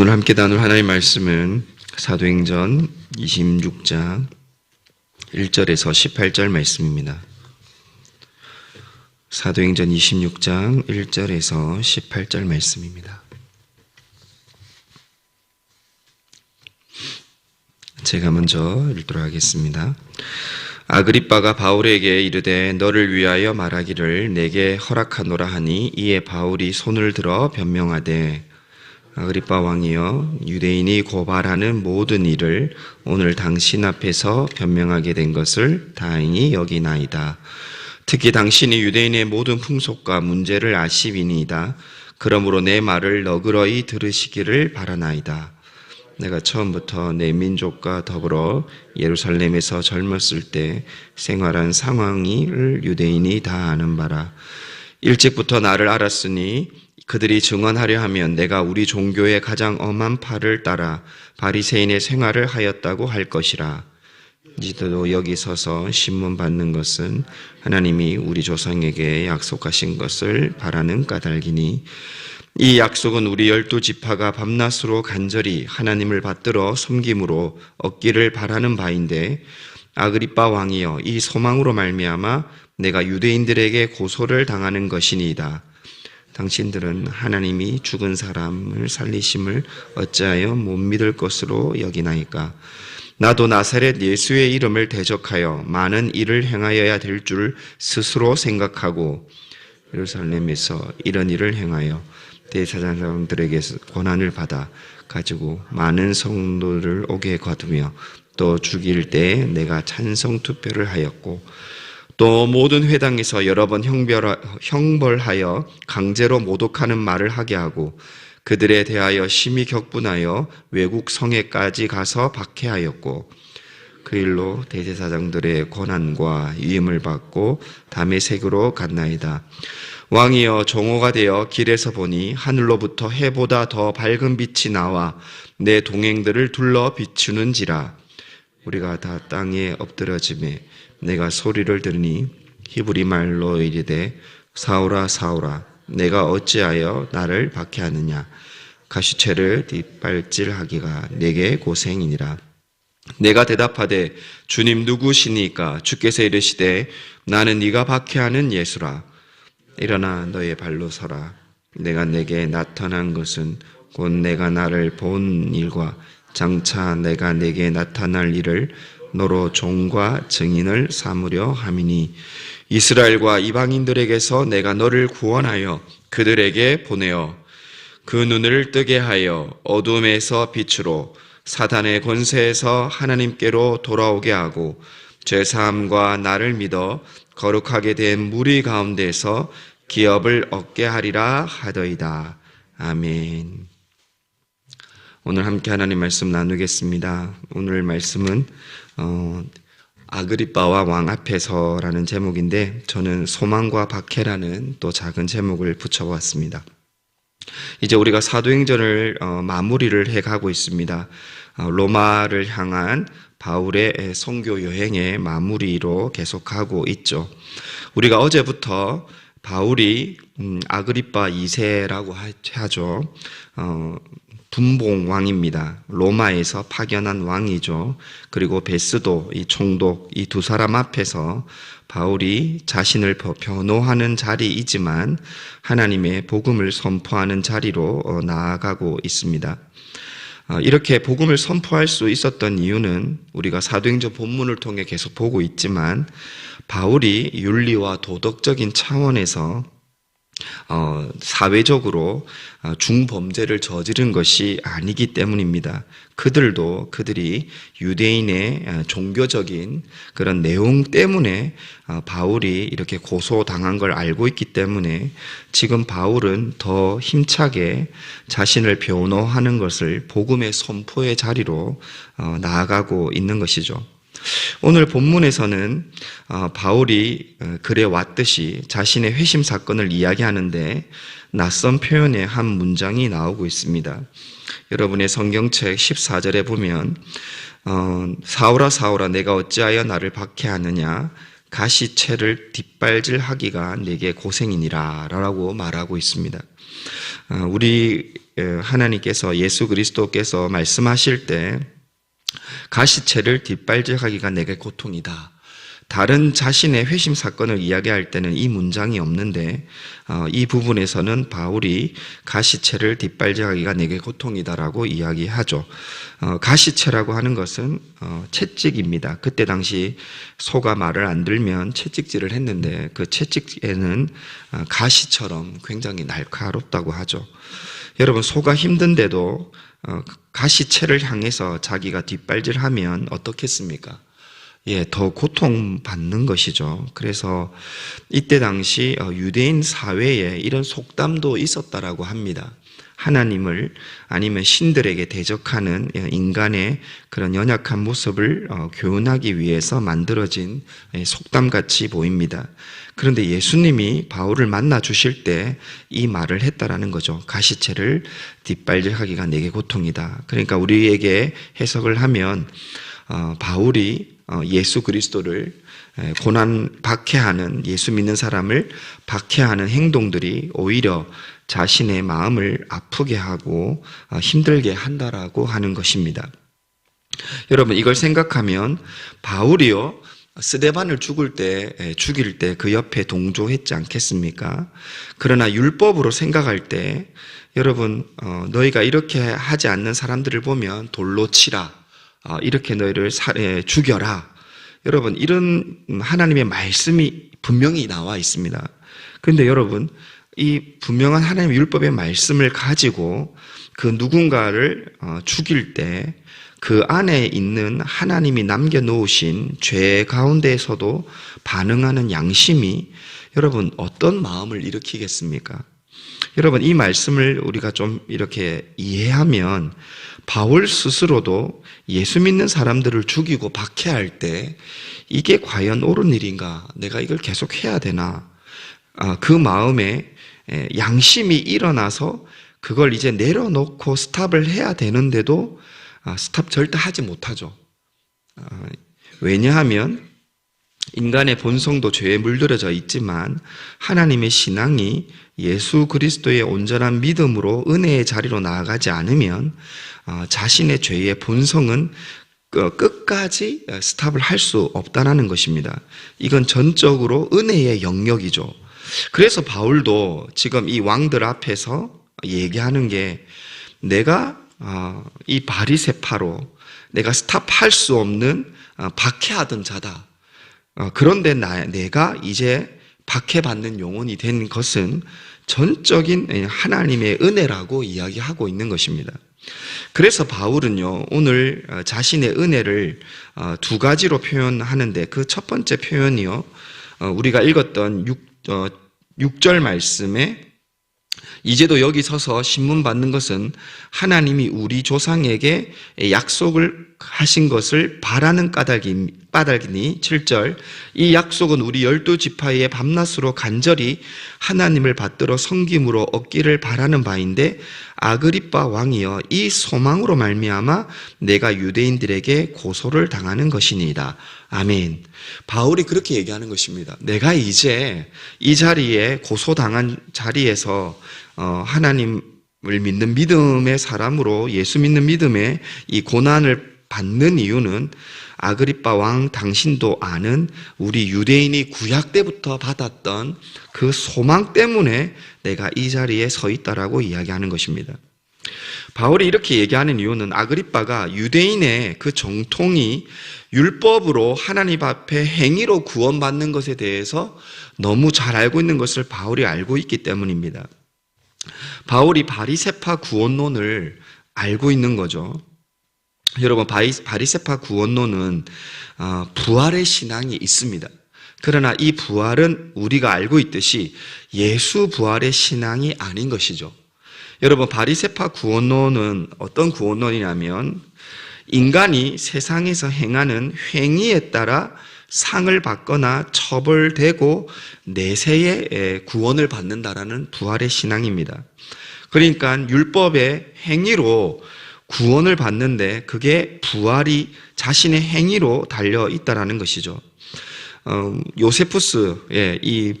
오늘 함께 나눌 하나님의 말씀은 사도행전 26장 1절에서 18절 말씀입니다. 사도행전 26장 1절에서 18절 말씀입니다. 제가 먼저 읽도록 하겠습니다. 아그리빠가 바울에게 이르되 너를 위하여 말하기를 내게 허락하노라 하니 이에 바울이 손을 들어 변명하되 아그리빠 왕이여 유대인이 고발하는 모든 일을 오늘 당신 앞에서 변명하게 된 것을 다행히 여기나이다. 특히 당신이 유대인의 모든 풍속과 문제를 아시비니이다. 그러므로 내 말을 너그러이 들으시기를 바라나이다. 내가 처음부터 내 민족과 더불어 예루살렘에서 젊었을 때 생활한 상황을 유대인이 다 아는 바라. 일찍부터 나를 알았으니 그들이 증언하려 하면 내가 우리 종교의 가장 엄한 팔을 따라 바리새인의 생활을 하였다고 할 것이라. 니들도 여기 서서 신문 받는 것은 하나님이 우리 조상에게 약속하신 것을 바라는 까닭이니 이 약속은 우리 열두 지파가 밤낮으로 간절히 하나님을 받들어 섬김으로 얻기를 바라는 바인데 아그리빠 왕이여 이 소망으로 말미암아 내가 유대인들에게 고소를 당하는 것이니이다. 당신들은 하나님이 죽은 사람을 살리심을 어찌하여 못 믿을 것으로 여기나이까? 나도 나사렛 예수의 이름을 대적하여 많은 일을 행하여야 될 줄 스스로 생각하고 예루살렘에서 이런 일을 행하여 대사장들에게 권한을 받아 가지고 많은 성도를 오게 거두며 또 죽일 때 내가 찬성 투표를 하였고 또 모든 회당에서 여러 번 형벌 하여 강제로 모독하는 말을 하게 하고 그들에 대하여 심히 격분하여 외국 성에까지 가서 박해하였고 그 일로 대제사장들의 권한과 위임을 받고 담의 색으로 갔나이다. 왕이여 종호가 되어 길에서 보니 하늘로부터 해보다 더 밝은 빛이 나와 내 동행들을 둘러 비추는지라 우리가 다 땅에 엎드러짐에 내가 소리를 들으니 히브리 말로 이르되 사오라 사오라 내가 어찌하여 나를 박해하느냐? 가시채를 뒷발질하기가 내게 고생이니라. 내가 대답하되 주님 누구시니까? 주께서 이르시되 나는 네가 박해하는 예수라. 일어나 너의 발로 서라. 내가 내게 나타난 것은 곧 내가 나를 본 일과 장차 내가 내게 나타날 일을 너로 종과 증인을 삼으려 함이니 이스라엘과 이방인들에게서 내가 너를 구원하여 그들에게 보내어 그 눈을 뜨게 하여 어둠에서 빛으로 사단의 권세에서 하나님께로 돌아오게 하고 죄 사함과 나를 믿어 거룩하게 된 무리 가운데서 기업을 얻게 하리라 하더이다. 아멘. 오늘 함께 하나님 말씀 나누겠습니다. 오늘 말씀은 어, 아그리빠와 왕 앞에서라는 제목인데 저는 소망과 박해라는 또 작은 제목을 붙여보았습니다. 이제 우리가 사도행전을 어, 마무리를 해가고 있습니다. 어, 로마를 향한 바울의 선교 여행의 마무리로 계속하고 있죠. 우리가 어제부터 바울이 음, 아그리빠 2세라고 하죠. 어, 분봉 왕입니다. 로마에서 파견한 왕이죠. 그리고 베스도 이 총독 이 두 사람 앞에서 바울이 자신을 변호하는 자리이지만 하나님의 복음을 선포하는 자리로 어, 나아가고 있습니다. 어, 이렇게 복음을 선포할 수 있었던 이유는 우리가 사도행전 본문을 통해 계속 보고 있지만 바울이 윤리와 도덕적인 차원에서 어, 사회적으로 어, 중범죄를 저지른 것이 아니기 때문입니다. 그들도 그들이 유대인의 어, 종교적인 그런 내용 때문에 어, 바울이 이렇게 고소당한 걸 알고 있기 때문에 지금 바울은 더 힘차게 자신을 변호하는 것을 복음의 선포의 자리로 어, 나아가고 있는 것이죠. 오늘 본문에서는 어, 바울이 어, 그래 왔듯이 자신의 회심 사건을 이야기하는데 낯선 표현의 한 문장이 나오고 있습니다. 여러분의 성경책 14절에 보면 어, 사오라 사오라 내가 어찌하여 나를 박해하느냐 가시채를 뒷발질하기가 내게 고생이니라 라고 말하고 있습니다. 우리 에, 하나님께서 예수 그리스도께서 말씀하실 때 가시채를 뒷발질하기가 내게 고통이다. 다른 자신의 회심 사건을 이야기할 때는 이 문장이 없는데 어, 이 부분에서는 바울이 가시채를 뒷발질하기가 내게 고통이다라고 이야기하죠. 어, 가시채라고 하는 것은 어, 채찍입니다. 그때 당시 소가 말을 안 들면 채찍질을 했는데 그 채찍에는 어, 가시처럼 굉장히 날카롭다고 하죠. 여러분 소가 힘든데도 어, 가시채를 향해서 자기가 뒷발질하면 어떻겠습니까? 예, 더 고통받는 것이죠. 그래서 이때 당시 어, 유대인 사회에 이런 속담도 있었다라고 합니다. 하나님을 아니면 신들에게 대적하는 예, 인간의 그런 연약한 모습을 어, 교훈하기 위해서 만들어진 예, 속담같이 보입니다. 그런데 예수님이 바울을 만나 주실 때 이 말을 했다라는 거죠. 가시채를 뒷발질하기가 내게 고통이다. 그러니까 우리에게 해석을 하면 어, 바울이 어, 예수 그리스도를 에, 고난 박해하는 예수 믿는 사람을 박해하는 행동들이 오히려 자신의 마음을 아프게 하고 어, 힘들게 한다라고 하는 것입니다. 여러분 이걸 생각하면 바울이요 스데반을 죽을 때 에, 죽일 때 그 옆에 동조했지 않겠습니까? 그러나 율법으로 생각할 때 여러분 어, 너희가 이렇게 하지 않는 사람들을 보면 돌로 치라 어, 이렇게 너희를 사- 에, 죽여라. 여러분 이런 하나님의 말씀이 분명히 나와 있습니다. 그런데 여러분 이 분명한 하나님의 율법의 말씀을 가지고 그 누군가를 어, 죽일 때 그 안에 있는 하나님이 남겨놓으신 죄 가운데에서도 반응하는 양심이 여러분 어떤 마음을 일으키겠습니까? 여러분 이 말씀을 우리가 좀 이렇게 이해하면 바울 스스로도 예수 믿는 사람들을 죽이고 박해할 때 이게 과연 옳은 일인가? 내가 이걸 계속 해야 되나? 아, 그 마음에 에, 양심이 일어나서 그걸 이제 내려놓고 스탑을 해야 되는데도 아, 스탑 절대 하지 못하죠. 아, 왜냐하면 인간의 본성도 죄에 물들어져 있지만 하나님의 신앙이 예수 그리스도의 온전한 믿음으로 은혜의 자리로 나아가지 않으면 아, 자신의 죄의 본성은 그 끝까지 스탑을 할 수 없다는 것입니다. 이건 전적으로 은혜의 영역이죠. 그래서 바울도 지금 이 왕들 앞에서 얘기하는 게 내가 아, 이 바리세파로 내가 스탑할 수 없는 아, 박해하던 자다. 어, 그런데 나, 내가 이제 박해받는 영혼이 된 것은 전적인 하나님의 은혜라고 이야기하고 있는 것입니다. 그래서 바울은요, 오늘 어, 자신의 은혜를 어, 두 가지로 표현하는데 그 첫 번째 표현이요, 어, 우리가 읽었던 6, 어, 6절 말씀에 이제도 여기 서서 신문 받는 것은 하나님이 우리 조상에게 약속을 하신 것을 바라는 까닭이, 까닭이니 7절 이 약속은 우리 열두 지파의 밤낮으로 간절히 하나님을 받들어 섬김으로 얻기를 바라는 바인데 아그리빠 왕이여 이 소망으로 말미암아 내가 유대인들에게 고소를 당하는 것이니이다. 아멘. 바울이 그렇게 얘기하는 것입니다. 내가 이제 이 자리에 고소당한 자리에서 어, 하나님 을 믿는 믿음의 사람으로 예수 믿는 믿음의 이 고난을 받는 이유는 아그리빠 왕 당신도 아는 우리 유대인이 구약 때부터 받았던 그 소망 때문에 내가 이 자리에 서 있다라고 이야기하는 것입니다. 바울이 이렇게 얘기하는 이유는 아그리빠가 유대인의 그 정통이 율법으로 하나님 앞에 행위로 구원받는 것에 대해서 너무 잘 알고 있는 것을 바울이 알고 있기 때문입니다. 바울이 바리세파 구원론을 알고 있는 거죠. 여러분 바리, 바리세파 구원론은 어, 부활의 신앙이 있습니다. 그러나 이 부활은 우리가 알고 있듯이 예수 부활의 신앙이 아닌 것이죠. 여러분 바리세파 구원론은 어떤 구원론이냐면 인간이 세상에서 행하는 행위에 따라 상을 받거나 처벌되고 내세의 구원을 받는다라는 부활의 신앙입니다. 그러니까 율법의 행위로 구원을 받는데 그게 부활이 자신의 행위로 달려 있다라는 것이죠. 어, 요세푸스, 예, 이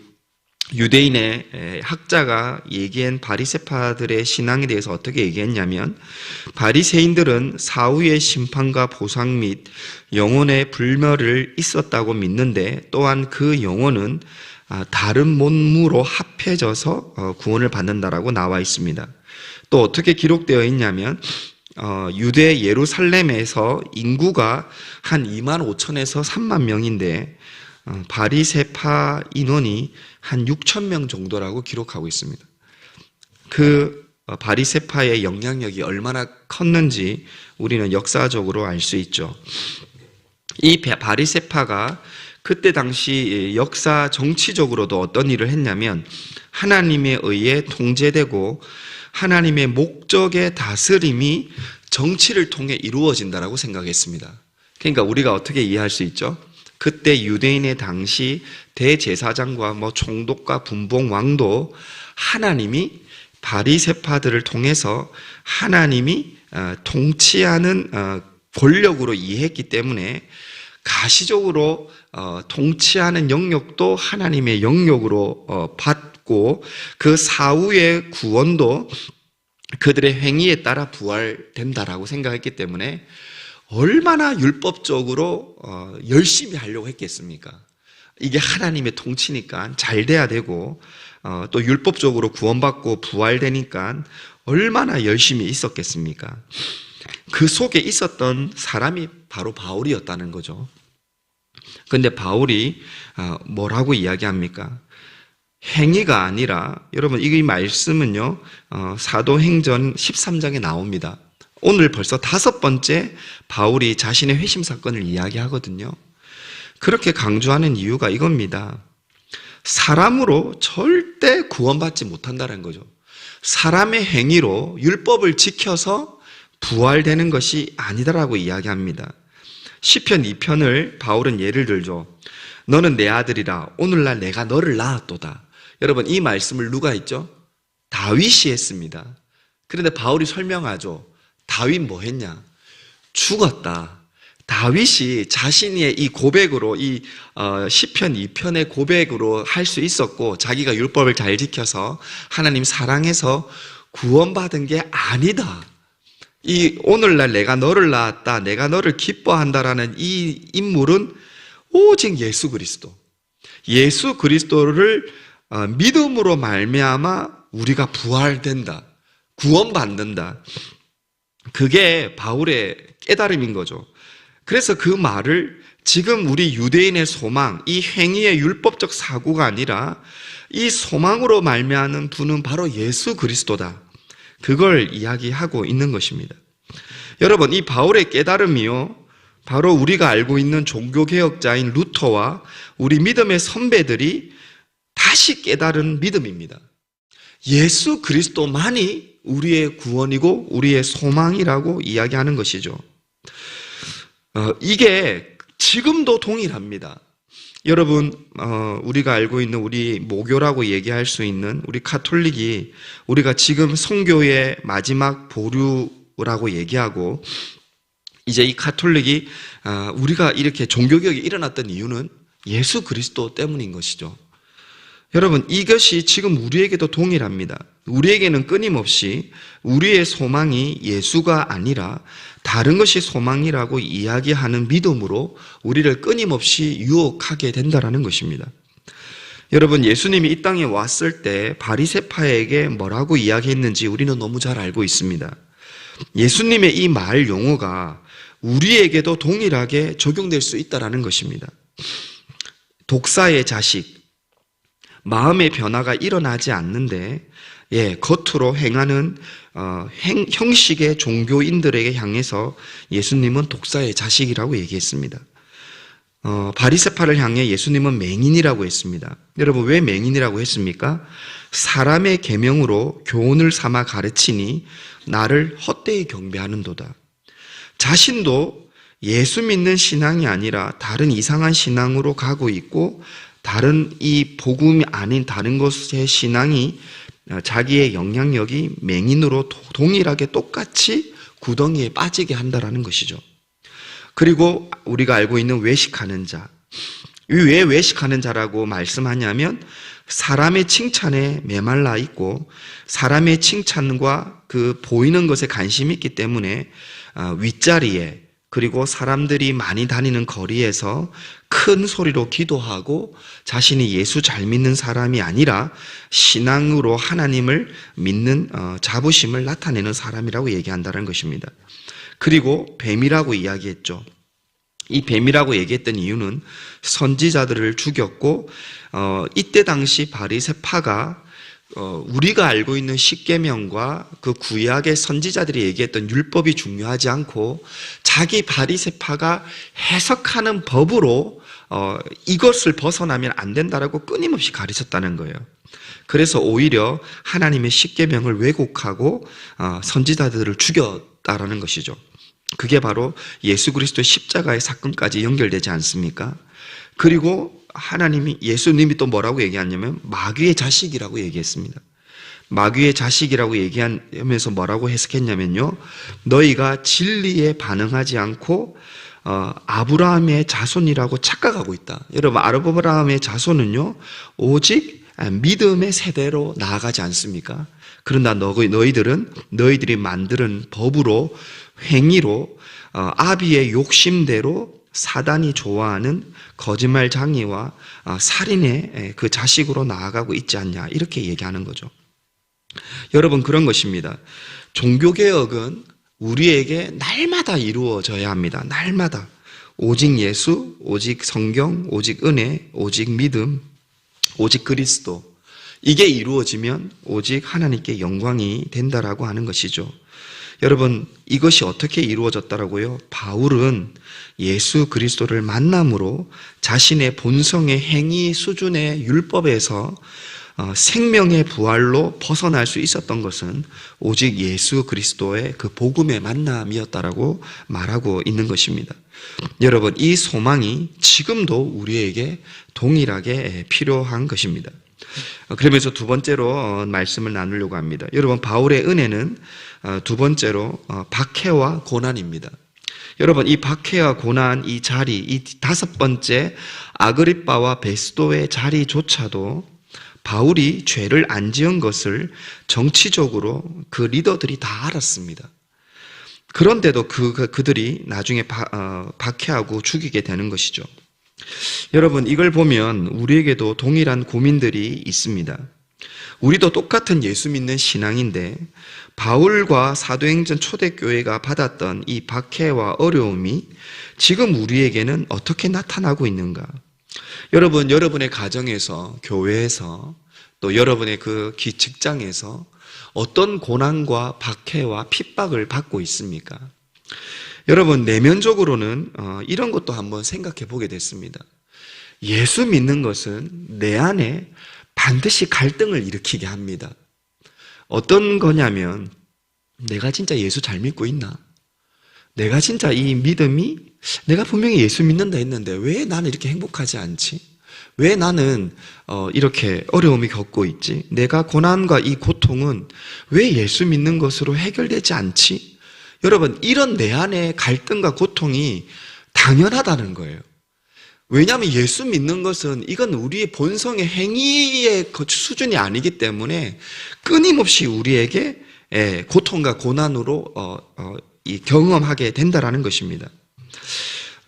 유대인의 에, 학자가 얘기한 바리세파들의 신앙에 대해서 어떻게 얘기했냐면 바리새인들은 사후의 심판과 보상 및 영혼의 불멸을 있었다고 믿는데 또한 그 영혼은 아, 다른 몸으로 합해져서 어, 구원을 받는다라고 나와 있습니다. 또 어떻게 기록되어 있냐면 어, 유대 예루살렘에서 인구가 한 2만 5천에서 3만 명인데 어, 바리세파 인원이 한 6천 명 정도라고 기록하고 있습니다. 그 어, 바리세파의 영향력이 얼마나 컸는지 우리는 역사적으로 알 수 있죠. 이 바- 바리세파가 그때 당시 역사 정치적으로도 어떤 일을 했냐면 하나님에 의해 통제되고 하나님의 목적의 다스림이 정치를 통해 이루어진다라고 생각했습니다. 그러니까 우리가 어떻게 이해할 수 있죠? 그때 유대인의 당시 대제사장과 뭐 총독과 분봉 왕도 하나님이 바리세파들을 통해서 하나님이 어, 통치하는 어, 권력으로 이해했기 때문에 가시적으로 어, 통치하는 영역도 하나님의 영역으로 어, 받고 그 사후의 구원도 그들의 행위에 따라 부활된다라고 생각했기 때문에 얼마나 율법적으로 어, 열심히 하려고 했겠습니까? 이게 하나님의 통치니까 잘 돼야 되고 어, 또 율법적으로 구원받고 부활되니까 얼마나 열심히 있었겠습니까? 그 속에 있었던 사람이 바로 바울이었다는 거죠. 근데 바울이 어, 뭐라고 이야기합니까? 행위가 아니라 여러분 이 말씀은요 어, 사도행전 13장에 나옵니다. 오늘 벌써 다섯 번째 바울이 자신의 회심 사건을 이야기하거든요. 그렇게 강조하는 이유가 이겁니다. 사람으로 절대 구원받지 못한다는 거죠. 사람의 행위로 율법을 지켜서 부활되는 것이 아니다라고 이야기합니다. 시편 2편을 바울은 예를 들죠. 너는 내 아들이라 오늘날 내가 너를 낳았도다. 여러분 이 말씀을 누가 했죠? 다윗이 했습니다. 그런데 바울이 설명하죠. 다윗 뭐 했냐? 죽었다. 다윗이 자신의 이 고백으로 이 어, 시편 2편의 고백으로 할 수 있었고 자기가 율법을 잘 지켜서 하나님 사랑해서 구원받은 게 아니다. 이 오늘날 내가 너를 낳았다, 내가 너를 기뻐한다라는 이 인물은 오직 예수 그리스도. 예수 그리스도를 어, 믿음으로 말미암아 우리가 부활된다, 구원받는다. 그게 바울의 깨달음인 거죠. 그래서 그 말을 지금 우리 유대인의 소망, 이 행위의 율법적 사고가 아니라 이 소망으로 말미암는 분은 바로 예수 그리스도다. 그걸 이야기하고 있는 것입니다. 여러분, 이 바울의 깨달음이요. 바로 우리가 알고 있는 종교개혁자인 루터와 우리 믿음의 선배들이 다시 깨달은 믿음입니다. 예수 그리스도만이 우리의 구원이고 우리의 소망이라고 이야기하는 것이죠. 어, 이게 지금도 동일합니다. 여러분, 어, 우리가 알고 있는 우리 모교라고 얘기할 수 있는 우리 카톨릭이 우리가 지금 성교의 마지막 보류라고 얘기하고 이제 이 카톨릭이 아, 우리가 이렇게 종교개혁이 일어났던 이유는 예수 그리스도 때문인 것이죠. 여러분, 이것이 지금 우리에게도 동일합니다. 우리에게는 끊임없이 우리의 소망이 예수가 아니라 다른 것이 소망이라고 이야기하는 믿음으로 우리를 끊임없이 유혹하게 된다라는 것입니다. 여러분, 예수님이 이 땅에 왔을 때 바리세파에게 뭐라고 이야기했는지 우리는 너무 잘 알고 있습니다. 예수님의 이 말 용어가 우리에게도 동일하게 적용될 수 있다라는 것입니다. 독사의 자식, 마음의 변화가 일어나지 않는데 예, 겉으로 행하는 어, 행, 형식의 종교인들에게 향해서 예수님은 독사의 자식이라고 얘기했습니다. 어, 바리세파를 향해 예수님은 맹인이라고 했습니다. 여러분 왜 맹인이라고 했습니까? 사람의 계명으로 교훈을 삼아 가르치니 나를 헛되이 경배하는도다. 자신도 예수 믿는 신앙이 아니라 다른 이상한 신앙으로 가고 있고 다른 이 복음이 아닌 다른 것의 신앙이 자기의 영향력이 맹인으로 동일하게 똑같이 구덩이에 빠지게 한다라는 것이죠. 그리고 우리가 알고 있는 외식하는 자. 왜 외식하는 자라고 말씀하냐면 사람의 칭찬에 메말라 있고 사람의 칭찬과 그 보이는 것에 관심이 있기 때문에 아, 윗자리에 그리고 사람들이 많이 다니는 거리에서 큰 소리로 기도하고 자신이 예수 잘 믿는 사람이 아니라 신앙으로 하나님을 믿는 어, 자부심을 나타내는 사람이라고 얘기한다는 것입니다. 그리고 뱀이라고 이야기했죠. 이 뱀이라고 얘기했던 이유는 선지자들을 죽였고 어, 이때 당시 바리새파가 어, 우리가 알고 있는 십계명과 그 구약의 선지자들이 얘기했던 율법이 중요하지 않고 자기 바리새파가 해석하는 법으로 어, 이것을 벗어나면 안 된다라고 끊임없이 가르쳤다는 거예요. 그래서 오히려 하나님의 십계명을 왜곡하고 어, 선지자들을 죽였다라는 것이죠. 그게 바로 예수 그리스도의 십자가의 사건까지 연결되지 않습니까? 그리고 하나님이 예수님이 또 뭐라고 얘기하냐면 마귀의 자식이라고 얘기했습니다. 마귀의 자식이라고 얘기하면서 뭐라고 해석했냐면요. 너희가 진리에 반응하지 않고 어, 아브라함의 자손이라고 착각하고 있다. 여러분 아브라함의 자손은요. 오직 믿음의 세대로 나아가지 않습니까? 그러나 너희, 너희들은 너희들이 만드는 법으로 행위로 어, 아비의 욕심대로 사단이 좋아하는 거짓말 장이와 어, 살인의 그 자식으로 나아가고 있지 않냐 이렇게 얘기하는 거죠. 여러분 그런 것입니다. 종교 개혁은 우리에게 날마다 이루어져야 합니다. 날마다. 오직 예수, 오직 성경, 오직 은혜, 오직 믿음, 오직 그리스도. 이게 이루어지면 오직 하나님께 영광이 된다라고 하는 것이죠. 여러분, 이것이 어떻게 이루어졌다라고요? 바울은 예수 그리스도를 만남으로 자신의 본성의 행위 수준의 율법에서 어, 생명의 부활로 벗어날 수 있었던 것은 오직 예수 그리스도의 그 복음의 만남이었다라고 말하고 있는 것입니다. 여러분, 이 소망이 지금도 우리에게 동일하게 필요한 것입니다. 어, 그러면서 두 번째로 어, 말씀을 나누려고 합니다. 여러분, 바울의 은혜는 두 번째로 박해와 고난입니다. 여러분, 이 박해와 고난, 이 자리, 이 다섯 번째 아그리빠와 베스도의 자리조차도 바울이 죄를 안 지은 것을 정치적으로 그 리더들이 다 알았습니다. 그런데도 그, 그 그들이 나중에 바, 어, 박해하고 죽이게 되는 것이죠. 여러분, 이걸 보면 우리에게도 동일한 고민들이 있습니다. 우리도 똑같은 예수 믿는 신앙인데 바울과 사도행전 초대교회가 받았던 이 박해와 어려움이 지금 우리에게는 어떻게 나타나고 있는가? 여러분, 여러분의 가정에서, 교회에서, 또 여러분의 그 직장에서 어떤 고난과 박해와 핍박을 받고 있습니까? 여러분, 내면적으로는 어, 이런 것도 한번 생각해 보게 됐습니다. 예수 믿는 것은 내 안에 반드시 갈등을 일으키게 합니다. 어떤 거냐면, 내가 진짜 예수 잘 믿고 있나? 내가 진짜 이 믿음이 내가 분명히 예수 믿는다 했는데 왜 나는 이렇게 행복하지 않지? 왜 나는 어, 이렇게 어려움이 겪고 있지? 내가 고난과 이 고통은 왜 예수 믿는 것으로 해결되지 않지? 여러분, 이런 내 안의 갈등과 고통이 당연하다는 거예요. 왜냐하면 예수 믿는 것은 이건 우리의 본성의 행위의 그 수준이 아니기 때문에 끊임없이 우리에게 예, 고통과 고난으로 어, 어, 경험하게 된다라는 것입니다.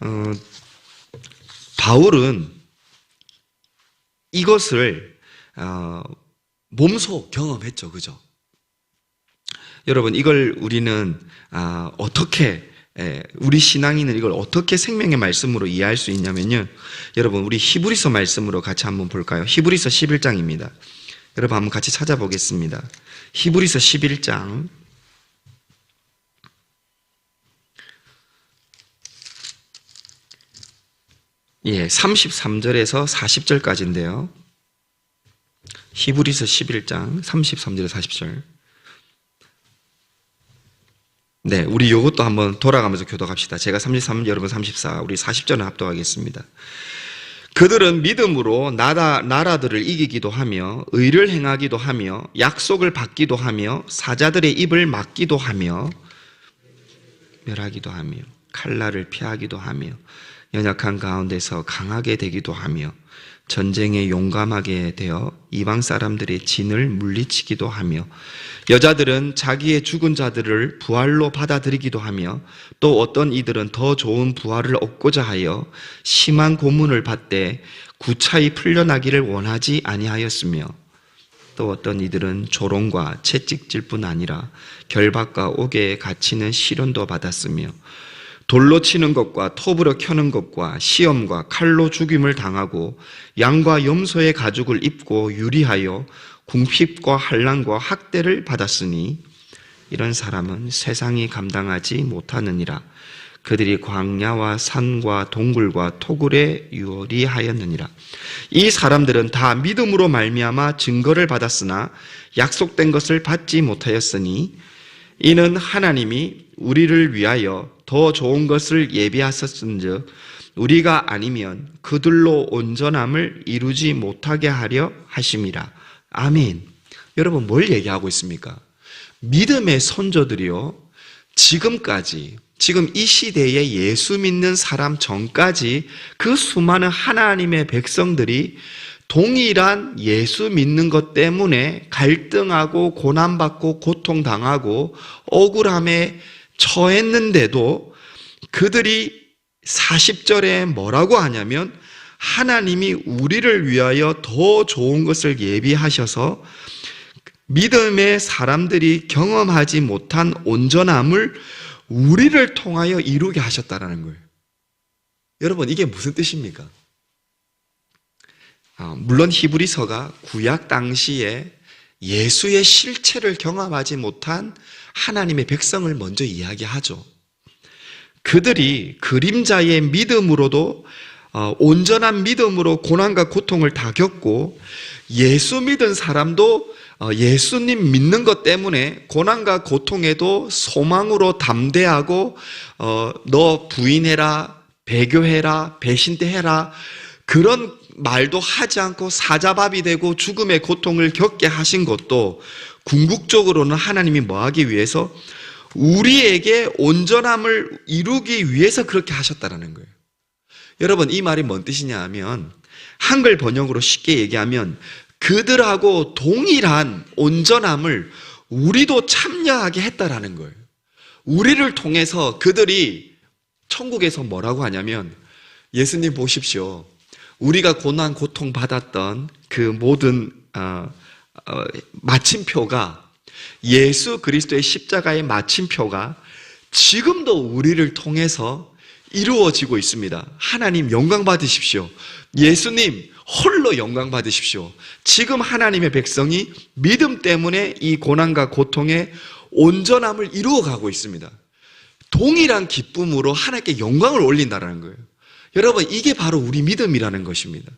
어, 바울은 이것을 어, 몸소 경험했죠, 그죠? 여러분 이걸 우리는 아, 어떻게 예, 우리 신앙인은 이걸 어떻게 생명의 말씀으로 이해할 수 있냐면요. 여러분 우리 히브리서 말씀으로 같이 한번 볼까요? 히브리서 11장입니다. 여러분 한번 같이 찾아보겠습니다. 히브리서 11장 예, 33절에서 40절까지인데요. 히브리서 11장 33절에서 40절. 네, 우리 요것도 한번 돌아가면서 교독합시다. 제가 33, 여러분 34, 우리 40절을 합독하겠습니다. 그들은 믿음으로 나라, 나라들을 이기기도 하며, 의를 행하기도 하며, 약속을 받기도 하며, 사자들의 입을 막기도 하며, 멸하기도 하며, 칼날을 피하기도 하며, 연약한 가운데서 강하게 되기도 하며 전쟁에 용감하게 되어 이방 사람들의 진을 물리치기도 하며 여자들은 자기의 죽은 자들을 부활로 받아들이기도 하며 또 어떤 이들은 더 좋은 부활을 얻고자 하여 심한 고문을 받되 구차히 풀려나기를 원하지 아니하였으며 또 어떤 이들은 조롱과 채찍질 뿐 아니라 결박과 옥에 갇히는 시련도 받았으며 돌로 치는 것과 톱으로 켜는 것과 시험과 칼로 죽임을 당하고 양과 염소의 가죽을 입고 유리하여 궁핍과 환란과 학대를 받았으니 이런 사람은 세상이 감당하지 못하느니라. 그들이 광야와 산과 동굴과 토굴에 유리하였느니라. 이 사람들은 다 믿음으로 말미암아 증거를 받았으나 약속된 것을 받지 못하였으니 이는 하나님이 우리를 위하여 더 좋은 것을 예비하셨은즉 우리가 아니면 그들로 온전함을 이루지 못하게 하려 하심이라. 아멘. 여러분 뭘 얘기하고 있습니까? 믿음의 선조들이요. 지금까지 지금 이 시대에 예수 믿는 사람 전까지 그 수많은 하나님의 백성들이 동일한 예수 믿는 것 때문에 갈등하고 고난받고 고통당하고 억울함에 처했는데도 그들이 40절에 뭐라고 하냐면 하나님이 우리를 위하여 더 좋은 것을 예비하셔서 믿음의 사람들이 경험하지 못한 온전함을 우리를 통하여 이루게 하셨다라는 거예요. 여러분, 이게 무슨 뜻입니까? 아, 물론 히브리서가 구약 당시에 예수의 실체를 경험하지 못한 하나님의 백성을 먼저 이야기하죠. 그들이 그림자의 믿음으로도 어, 온전한 믿음으로 고난과 고통을 다 겪고 예수 믿은 사람도 어, 예수님 믿는 것 때문에 고난과 고통에도 소망으로 담대하고 어, 너 부인해라 배교해라 배신대해라 그런 말도 하지 않고 사자밥이 되고 죽음의 고통을 겪게 하신 것도 궁극적으로는 하나님이 뭐 하기 위해서 우리에게 온전함을 이루기 위해서 그렇게 하셨다라는 거예요. 여러분, 이 말이 뭔 뜻이냐 하면, 한글 번역으로 쉽게 얘기하면, 그들하고 동일한 온전함을 우리도 참여하게 했다라는 거예요. 우리를 통해서 그들이 천국에서 뭐라고 하냐면, 예수님 보십시오. 우리가 고난, 고통 받았던 그 모든, 어, 어, 마침표가 예수 그리스도의 십자가의 마침표가 지금도 우리를 통해서 이루어지고 있습니다. 하나님 영광 받으십시오. 예수님 홀로 영광 받으십시오. 지금 하나님의 백성이 믿음 때문에 이 고난과 고통의 온전함을 이루어 가고 있습니다. 동일한 기쁨으로 하나님께 영광을 올린다는 거예요. 여러분, 이게 바로 우리 믿음이라는 것입니다.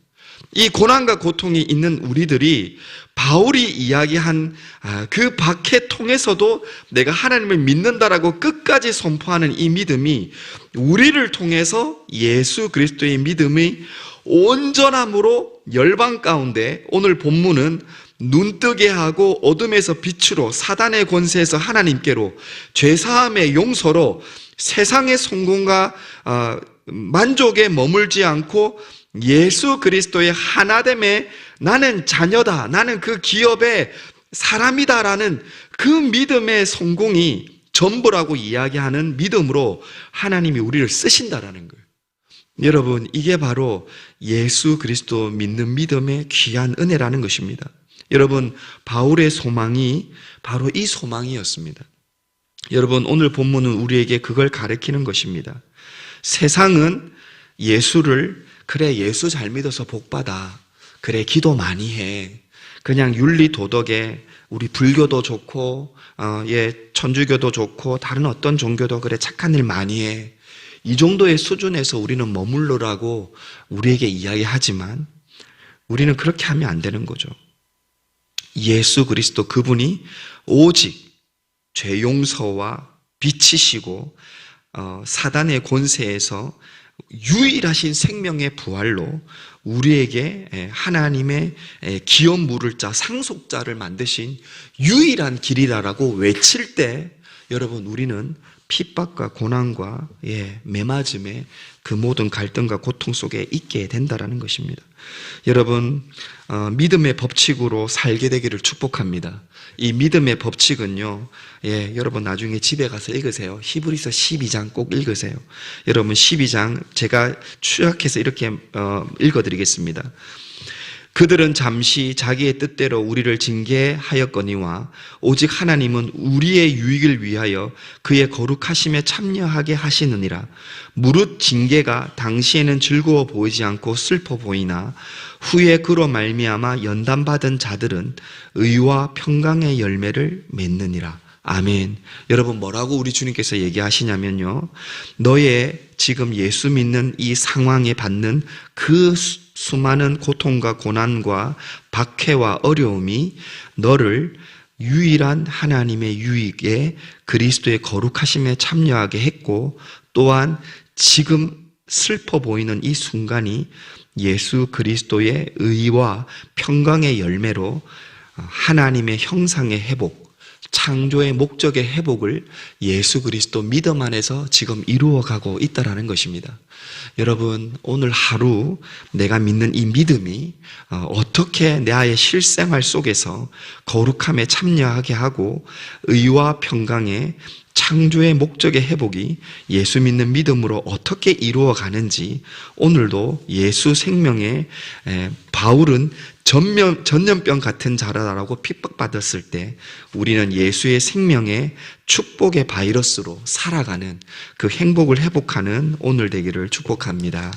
이 고난과 고통이 있는 우리들이 바울이 이야기한 아, 그 박해 통해서도 내가 하나님을 믿는다라고 끝까지 선포하는 이 믿음이 우리를 통해서 예수 그리스도의 믿음이 온전함으로 열방 가운데 오늘 본문은 눈뜨게 하고 어둠에서 빛으로 사단의 권세에서 하나님께로 죄사함의 용서로 세상의 성공과 아, 만족에 머물지 않고 예수 그리스도의 하나됨에 나는 자녀다. 나는 그 기업의 사람이다라는 그 믿음의 성공이 전부라고 이야기하는 믿음으로 하나님이 우리를 쓰신다라는 거예요. 여러분, 이게 바로 예수 그리스도 믿는 믿음의 귀한 은혜라는 것입니다. 여러분, 바울의 소망이 바로 이 소망이었습니다. 여러분, 오늘 본문은 우리에게 그걸 가르치는 것입니다. 세상은 예수를 그래 예수 잘 믿어서 복 받아. 그래 기도 많이 해. 그냥 윤리 도덕에 우리 불교도 좋고 어, 예 천주교도 좋고 다른 어떤 종교도 그래 착한 일 많이 해. 이 정도의 수준에서 우리는 머물러라고 우리에게 이야기하지만 우리는 그렇게 하면 안 되는 거죠. 예수 그리스도 그분이 오직 죄 용서와 어, 사단의 권세에서 유일하신 생명의 부활로 우리에게 하나님의 기업 물을 자 상속자를 만드신 유일한 길이라라고 외칠 때 여러분 우리는 핍박과 고난과 예, 매맞음에 그 모든 갈등과 고통 속에 있게 된다라는 것입니다. 여러분 어, 믿음의 법칙으로 살게 되기를 축복합니다. 이 믿음의 법칙은요, 예, 여러분 나중에 집에 가서 읽으세요. 히브리서 12장 꼭 읽으세요. 여러분 12장 제가 추약해서 이렇게 어, 읽어드리겠습니다. 그들은 잠시 자기의 뜻대로 우리를 징계하였거니와 오직 하나님은 우리의 유익을 위하여 그의 거룩하심에 참여하게 하시느니라. 무릇 징계가 당시에는 즐거워 보이지 않고 슬퍼 보이나 후에 그로 말미암아 연단받은 자들은 의와 평강의 열매를 맺느니라. 아멘. 여러분 뭐라고 우리 주님께서 얘기하시냐면요. 너의 지금 예수 믿는 이 상황에 받는 그 수- 수많은 고통과 고난과 박해와 어려움이 너를 유일한 하나님의 유익에 그리스도의 거룩하심에 참여하게 했고 또한 지금 슬퍼 보이는 이 순간이 예수 그리스도의 의와 평강의 열매로 하나님의 형상의 회복, 창조의 목적의 회복을 예수 그리스도 믿음 안에서 지금 이루어가고 있다라는 것입니다. 여러분, 오늘 하루 내가 믿는 이 믿음이 어, 어떻게 나의 실생활 속에서 거룩함에 참여하게 하고 의와 평강에 창조의 목적의 회복이 예수 믿는 믿음으로 어떻게 이루어 가는지 오늘도 예수 생명의 에, 바울은 전면, 전염병 같은 자라라고 핍박받았을 때 우리는 예수의 생명의 축복의 바이러스로 살아가는 그 행복을 회복하는 오늘 되기를 축복합니다.